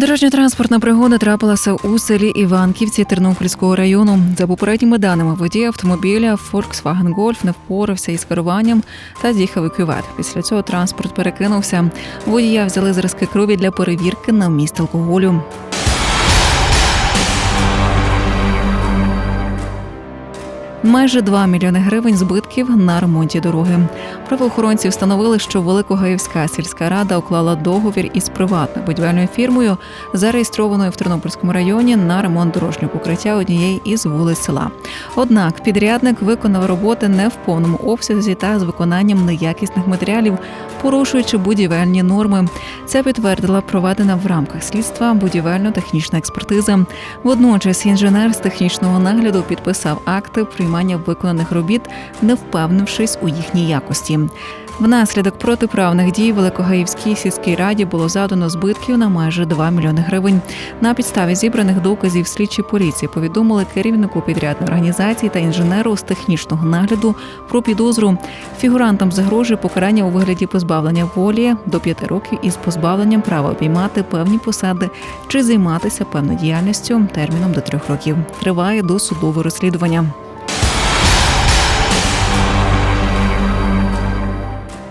Дорожньо-транспортна пригода трапилася у селі Іванківці Тернопільського району. За попередніми даними, водій автомобіля Volkswagen Golf не впорався із керуванням та з'їхав у кювет. Після цього транспорт перекинувся. Водія взяли зразки крові для перевірки на вміст алкоголю. Майже 2 мільйони гривень збитків на ремонті дороги. Правоохоронці встановили, що Великогаївська сільська рада уклала договір із приватною будівельною фірмою, зареєстрованою в Тернопільському районі на ремонт дорожнього покриття однієї із вулиць села. Однак підрядник виконав роботи не в повному обсязі та з виконанням неякісних матеріалів, порушуючи будівельні норми. Це підтвердила проведена в рамках слідства будівельно-технічна експертиза. Водночас інженер з технічного нагляду підписав акти приймання виконаних робіт, не впевнившись у їхній якості. Внаслідок протиправних дій Великогаївській сільській раді було задано збитків на майже 2 мільйони гривень. На підставі зібраних доказів слідчі поліції повідомили керівнику підрядної організації та інженеру з технічного нагляду про підозру. Фігурантам загрожує покарання у вигляді позбавлення волі до 5 років із позбавленням права обіймати певні посади чи займатися певною діяльністю терміном до 3 років. Триває досудове розслідування.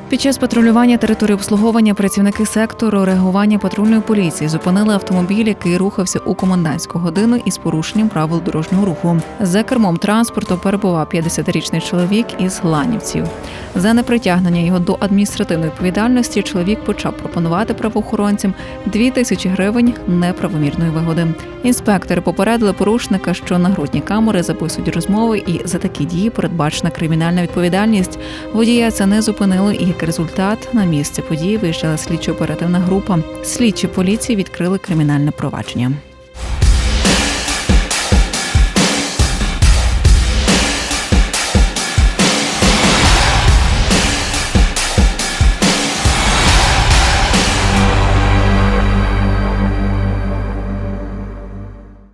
Під час патрулювання території обслуговування працівники сектору реагування патрульної поліції зупинили автомобіль, який рухався у комендантську годину із порушенням правил дорожнього руху. За кермом транспорту перебував 50-річний чоловік із Ланівців. За непритягнення його до адміністративної відповідальності чоловік почав пропонувати правоохоронцям 2 тисячі гривень неправомірної вигоди. Інспектори попередили порушника, що нагрудні камери записують розмови, і за такі дії передбачена кримінальна відповідальність. Водія це не зупинило, і як результат на місце події виїжджала слідчо-оперативна група. Слідчі поліції відкрили кримінальне провадження.